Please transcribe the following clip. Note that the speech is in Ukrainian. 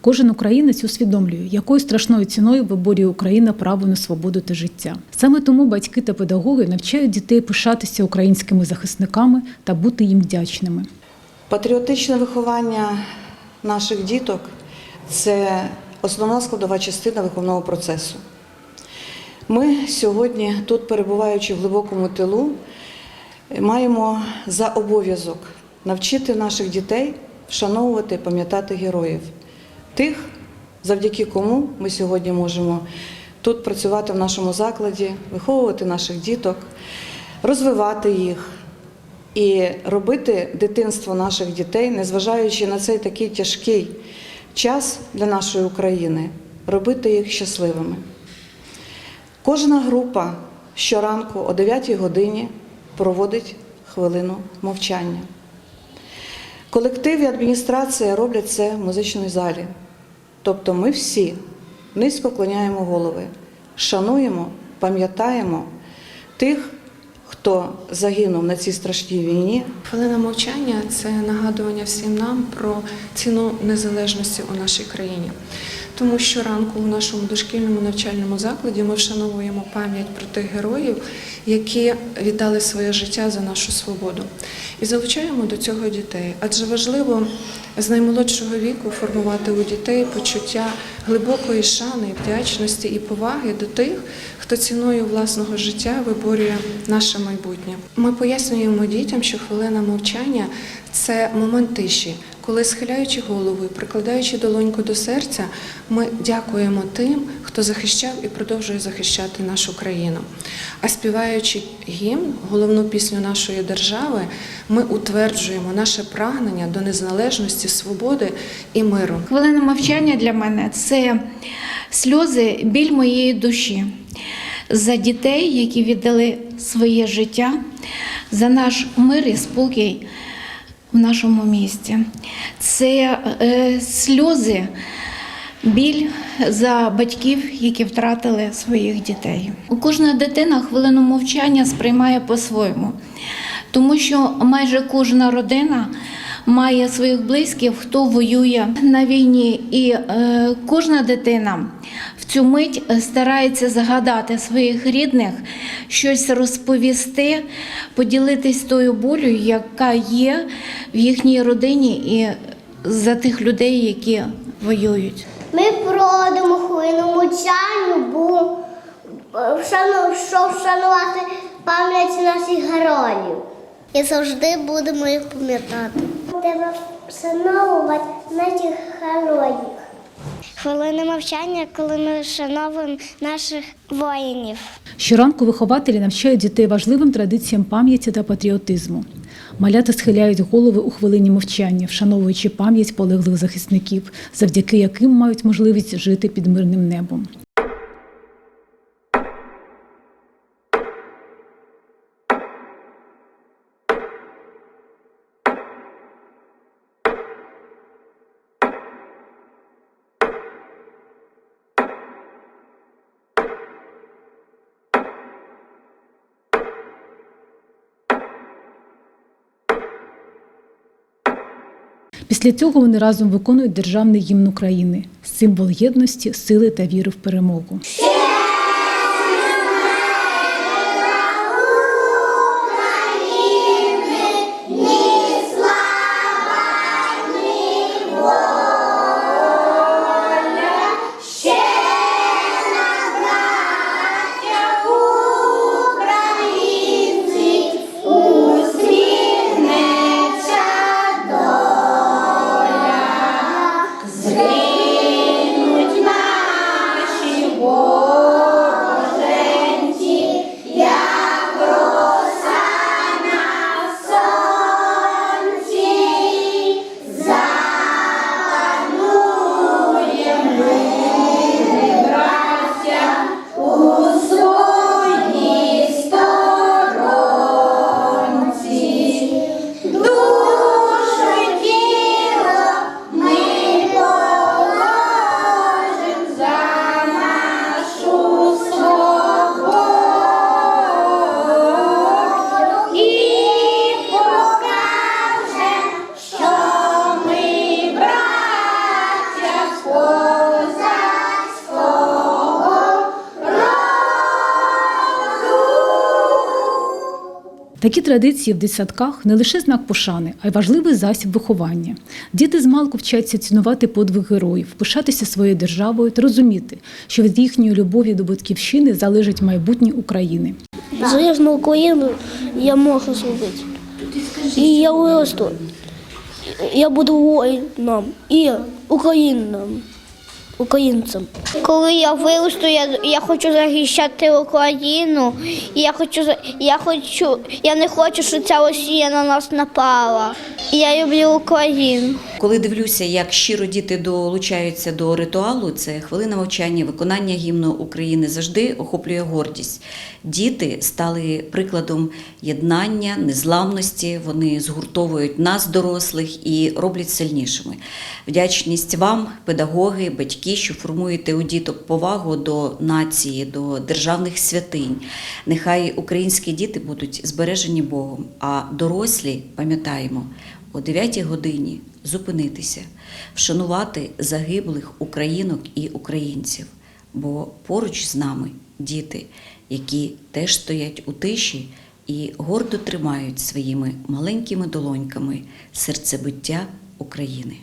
Кожен українець усвідомлює, якою страшною ціною виборює Україна право на свободу та життя. Саме тому батьки та педагоги навчають дітей пишатися українськими захисниками та бути їм вдячними. Патріотичне виховання наших діток це основна складова частина виховного процесу. Ми сьогодні, тут перебуваючи в глибокому тилу, маємо за обов'язок навчити наших дітей вшановувати і пам'ятати героїв, тих, завдяки кому ми сьогодні можемо тут працювати в нашому закладі, виховувати наших діток, розвивати їх, і робити дитинство наших дітей, незважаючи на цей такий тяжкий час для нашої України, робити їх щасливими. Кожна група щоранку о 9 годині проводить хвилину мовчання. Колектив і адміністрація роблять це в музичній залі. Тобто ми всі низько клоняємо голови, шануємо, пам'ятаємо тих, хто загинув на цій страшній війні, Хвилина мовчання це нагадування всім нам про ціну незалежності у нашій країні. Тому що ранку у нашому дошкільному навчальному закладі ми вшановуємо пам'ять про тих героїв, які віддали своє життя за нашу свободу. І залучаємо до цього дітей. Адже важливо з наймолодшого віку формувати у дітей почуття глибокої шани, вдячності і поваги до тих, хто ціною власного життя виборює наше майбутнє. Ми пояснюємо дітям, що хвилина мовчання це момент тиші, коли, схиляючи голову і прикладаючи долоньку до серця, ми дякуємо тим, хто захищав і продовжує захищати нашу країну. А співаючи гімн, головну пісню нашої держави, ми утверджуємо наше прагнення до незалежності, свободи і миру. Хвилина мовчання для мене це сльози, біль моєї душі за дітей, які віддали своє життя, за наш мир і спокій в нашому місті. Це е, сльози, біль за батьків, які втратили своїх дітей. Кожна дитина хвилину мовчання сприймає по-своєму, тому що майже кожна родина має своїх близьких, хто воює на війні, і е, кожна дитина цю мить старається згадати своїх рідних, щось розповісти, поділитись тою болю, яка є в їхній родині і за тих людей, які воюють. Ми проводимо хвилину мовчання, бо е, вшану- щоб вшанувати пам'ять наших героїв. І завжди будемо їх пам'ятати. Треба вшановувати наших героїв. Хвилина мовчання, коли ми вшановуємо наших воїнів. Щоранку вихователі навчають дітей важливим традиціям пам'яті та патріотизму. Малята схиляють голови у хвилині мовчання, вшановуючи пам'ять полеглих захисників, завдяки яким мають можливість жити під мирним небом. Після цього вони разом виконують державний гімн України символ єдності, сили та віри в перемогу. Такі традиції в дитсадках не лише знак пошани, а й важливий засіб виховання. Діти змалку вчаться цінувати подвиг героїв, пишатися своєю державою та розуміти, що від їхньої любові до батьківщини залежить майбутнє України. Залежну Україну я можу зробити. І я виросту. Я буду воїном і україном. Українцем. Коли я виросту, я, я хочу захищати Україну. І я хочу за- я хочу, я не хочу, щоб ця Росія на нас напала. Я люблю Україну. Коли дивлюся, як щиро діти долучаються до ритуалу, це хвилина мовчання, виконання гімну України завжди охоплює гордість. Діти стали прикладом єднання, незламності. Вони згуртовують нас, дорослих, і роблять сильнішими. Вдячність вам, педагоги, батьки, що формуєте у діток повагу до нації, до державних святинь. Нехай українські діти будуть збережені Богом, а дорослі пам'ятаємо о 9 годині зупинитися, вшанувати загиблих українок і українців, бо поруч з нами діти, які теж стоять у тиші і гордо тримають своїми маленькими долоньками серцебиття України.